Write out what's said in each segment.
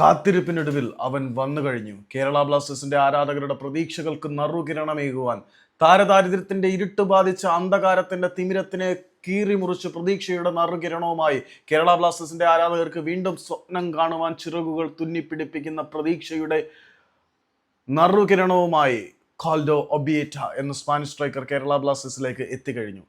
കാത്തിരിപ്പിനൊടുവിൽ അവൻ വന്നു കഴിഞ്ഞു. കേരള ബ്ലാസ്റ്റേഴ്സിന്റെ ആരാധകരുടെ പ്രതീക്ഷകൾക്ക് നറുകിരണമേകുവാൻ താരദാരിദ്ര്യത്തിന്റെ ഇരുട്ട് ബാധിച്ച അന്ധകാരത്തിന്റെ തിമിരത്തിനെ കീറിമുറിച്ച് പ്രതീക്ഷയുടെ നറുകിരണവുമായി കേരള ബ്ലാസ്റ്റേഴ്സിന്റെ ആരാധകർക്ക് വീണ്ടും സ്വപ്നം കാണുവാൻ ചിറകുകൾ തുന്നിപ്പിടിപ്പിക്കുന്ന പ്രതീക്ഷയുടെ നറുകിരണവുമായി കാൽഡോ ഒബിയേറ്റ എന്ന സ്പാനിഷ് സ്ട്രൈക്കർ കേരള ബ്ലാസ്റ്റേഴ്സിലേക്ക് എത്തിക്കഴിഞ്ഞു.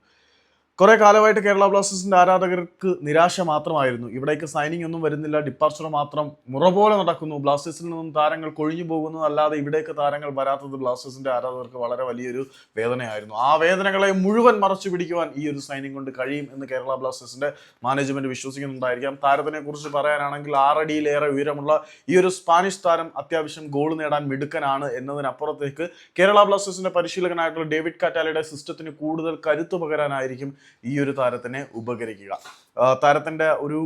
കുറെ കാലമായിട്ട് കേരള ബ്ലാസ്റ്റേഴ്സിന്റെ ആരാധകർക്ക് നിരാശ മാത്രമായിരുന്നു. ഇവിടേക്ക് സൈനിങ് ഒന്നും വരുന്നില്ല. ഡിപ്പാർച്ചർ മാത്രം മുറ പോലെ നടക്കുന്നു. ബ്ലാസ്റ്റേഴ്സിൽ നിന്നും താരങ്ങൾ കൊഴിഞ്ഞു പോകുന്നു. അല്ലാതെ ഇവിടേക്ക് താരങ്ങൾ വരാത്തത് ബ്ലാസ്റ്റേഴ്സിന്റെ ആരാധകർക്ക് വളരെ വലിയൊരു വേദനയായിരുന്നു. ആ വേദനകളെ മുഴുവൻ മറച്ചു പിടിക്കുവാൻ ഈ ഒരു സൈനിങ് കൊണ്ട് കഴിയും എന്ന് കേരള ബ്ലാസ്റ്റേഴ്സിന്റെ മാനേജ്മെന്റ് വിശ്വസിക്കുന്നുണ്ടായിരിക്കാം. താരത്തിനെ കുറിച്ച് പറയാനാണെങ്കിൽ ആറടിയിലേറെ ഉയരമുള്ള ഈ ഒരു സ്പാനിഷ് താരം അത്യാവശ്യം ഗോൾ നേടാൻ മിടുക്കനാണ് എന്നതിനപ്പുറത്തേക്ക് കേരള ബ്ലാസ്റ്റേഴ്സിന്റെ പരിശീലകനായിട്ടുള്ള ഡേവിഡ് കാറ്റാലയുടെ സിസ്റ്റത്തിന് കൂടുതൽ കരുത്തു പകരാനായിരിക്കും ഈ ഒരു താരത്തിനെ ഉപകരിക്കുക. താരത്തിന്റെ ഒരു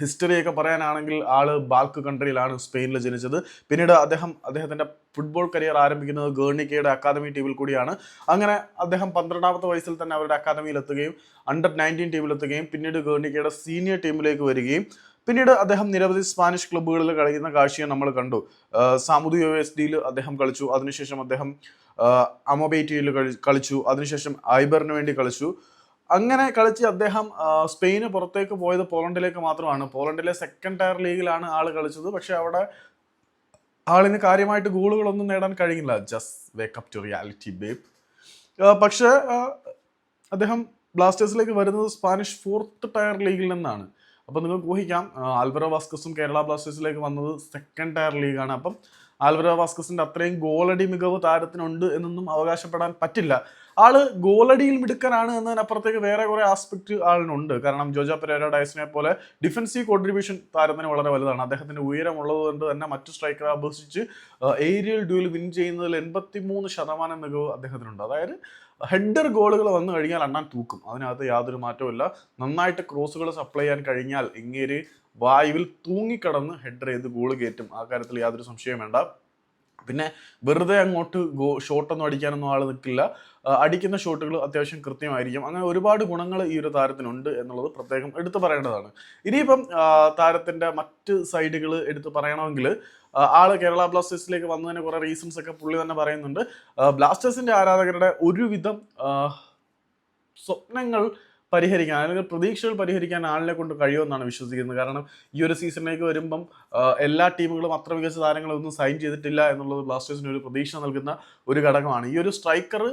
ഹിസ്റ്ററിയൊക്കെ പറയാനാണെങ്കിൽ ആൾ ബാൽക്ക് കൺട്രിയിലാണ് സ്പെയിനിൽ ജനിച്ചത്. പിന്നീട് അദ്ദേഹം അദ്ദേഹത്തിന്റെ ഫുട്ബോൾ കരിയർ ആരംഭിക്കുന്നത് ഗേർണിക്കയുടെ അക്കാദമി ടീമിൽ കൂടിയാണ്. അങ്ങനെ അദ്ദേഹം പന്ത്രണ്ടാമത്തെ വയസ്സിൽ തന്നെ അവരുടെ അക്കാദമിയിൽ എത്തുകയും അണ്ടർ നയന്റീൻ ടീമിലെത്തുകയും പിന്നീട് ഗേർണിക്കയുടെ സീനിയർ ടീമിലേക്ക് വരികയും പിന്നീട് അദ്ദേഹം നിരവധി സ്പാനിഷ് ക്ലബ്ബുകളിൽ കളിക്കുന്ന കാഴ്ചയെ നമ്മൾ കണ്ടു. സാമുദി യു എസ് ഡിയിൽ അദ്ദേഹം കളിച്ചു. അതിനുശേഷം അദ്ദേഹം അമോബേറ്റിയിൽ കളിച്ചു. അതിനുശേഷം ഐബറിന് വേണ്ടി കളിച്ചു. അങ്ങനെ കളിച്ച് അദ്ദേഹം സ്പെയിന് പുറത്തേക്ക് പോയത് പോളണ്ടിലേക്ക് മാത്രമാണ്. പോളണ്ടിലെ സെക്കൻഡ് ടയർ ലീഗിലാണ് ആൾ കളിച്ചത്. പക്ഷെ അവിടെ ആളിന് കാര്യമായിട്ട് ഗോളുകളൊന്നും നേടാൻ കഴിയില്ല just wake up to reality babe പക്ഷേ അദ്ദേഹം ബ്ലാസ്റ്റേഴ്സിലേക്ക് വരുന്നത് സ്പാനിഷ് ഫോർത്ത് ടയർ ലീഗിൽ നിന്നാണ്. അപ്പം നിങ്ങൾക്ക് ഊഹിക്കാം ആൽബറോ വാസ്കസും കേരള ബ്ലാസ്റ്റേഴ്സിലേക്ക് വന്നത് സെക്കൻഡ് ടയർ ലീഗാണ് അപ്പം ആൽവറോ വാസ്കസിന്റെ അത്രയും ഗോളടി മികവ് താരത്തിനുണ്ട് എന്നൊന്നും അവകാശപ്പെടാൻ പറ്റില്ല. ആൾ ഗോളടിയിൽ മിടുക്കനാണ് എന്നതിനപ്പുറത്തേക്ക് വേറെ കുറെ ആസ്പെക്ട് ആളിനുണ്ട്. കാരണം ജോജ പെരേര ഡയസിനെ പോലെ ഡിഫൻസീവ് കോൺട്രിബ്യൂഷൻ താരത്തിന് വളരെ വലുതാണ്. അദ്ദേഹത്തിന്റെ ഉയരമുള്ളത് കൊണ്ട് തന്നെ മറ്റു സ്ട്രൈക്കറെ അപേക്ഷിച്ച് ഏരിയൽ ഡ്യൂൽ വിൻ ചെയ്യുന്നതിൽ എൺപത്തി മൂന്ന് ശതമാനം മികവ് അദ്ദേഹത്തിനുണ്ട്. അതായത് ഹെഡർ ഗോളുകൾ വന്നു കഴിഞ്ഞാൽ അണ്ണാൻ തൂക്കും. അതിനകത്ത് യാതൊരു മാറ്റവും നന്നായിട്ട് ക്രോസുകൾ സപ്ലൈ ചെയ്യാൻ കഴിഞ്ഞാൽ ഇങ്ങേര് വായുവിൽ തൂങ്ങിക്കടന്ന് ഹെഡർ ചെയ്ത് ഗോൾ കയറ്റും. ആ കാര്യത്തിൽ യാതൊരു സംശയവും വേണ്ട. പിന്നെ വെറുതെ അങ്ങോട്ട് ഗോ ഷോട്ടൊന്നും അടിക്കാനൊന്നും ആൾ നിൽക്കില്ല അടിക്കുന്ന ഷോട്ടുകൾ അത്യാവശ്യം കൃത്യമായിരിക്കും. അങ്ങനെ ഒരുപാട് ഗുണങ്ങൾ ഈ ഒരു താരത്തിനുണ്ട് എന്നുള്ളത് പ്രത്യേകം എടുത്തു പറയേണ്ടതാണ്. ഇനിയിപ്പം താരത്തിന്റെ മറ്റ് സൈഡുകൾ എടുത്തു പറയണമെങ്കിൽ ആൾ കേരള ബ്ലാസ്റ്റേഴ്സിലേക്ക് വന്നതിന് കുറേ റീസൺസ് ഒക്കെ പുള്ളി തന്നെ പറയുന്നുണ്ട്. ബ്ലാസ്റ്റേഴ്സിന്റെ ആരാധകരുടെ ഒരുവിധം സ്വപ്നങ്ങൾ പരിഹരിക്കാൻ അല്ലെങ്കിൽ പ്രതീക്ഷകൾ പരിഹരിക്കാൻ ആളിനെ കൊണ്ട് കഴിയുമെന്നാണ് വിശ്വസിക്കുന്നത്. കാരണം ഈ ഒരു സീസണിലേക്ക് വരുമ്പം എല്ലാ ടീമുകളും അത്ര മികച്ച താരങ്ങളൊന്നും സൈൻ ചെയ്തിട്ടില്ല എന്നുള്ളത് ബ്ലാസ്റ്റേഴ്സിന് ഒരു പ്രതീക്ഷ നൽകുന്ന ഒരു ഘടകമാണ്. ഈ ഒരു സ്ട്രൈക്കർ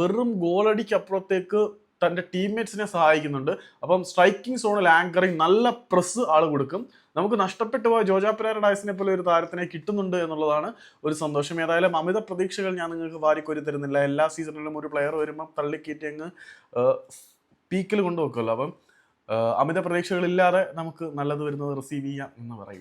വെറും ഗോളടിക്കപ്പുറത്തേക്ക് തന്റെ ടീംമേറ്റ്സിനെ സഹായിക്കുന്നുണ്ട്. അപ്പം സ്ട്രൈക്കിംഗ് സോണിൽ ആങ്കറിങ് നല്ല പ്രസ് ആൾ കൊടുക്കും. നമുക്ക് നഷ്ടപ്പെട്ടു പോയ ജോജാ പെരേര ഡയസിനെ പോലെ ഒരു താരത്തിനെ കിട്ടുന്നുണ്ട് എന്നുള്ളതാണ് ഒരു സന്തോഷം. ഏതായാലും അമിത പ്രതീക്ഷകൾ ഞാൻ നിങ്ങൾക്ക് വാരിക്കോരി തരുന്നില്ല. എല്ലാ സീസണിലും ഒരു പ്ലെയർ വരുമ്പം തള്ളിക്കയറ്റി അങ്ങ് പീക്കിൽ കൊണ്ടുവെക്കുമല്ലോ. അപ്പം അമിത പ്രതീക്ഷകളില്ലാതെ നമുക്ക് നല്ലത് വരുന്നത് റിസീവ് ചെയ്യാം എന്ന് പറയും.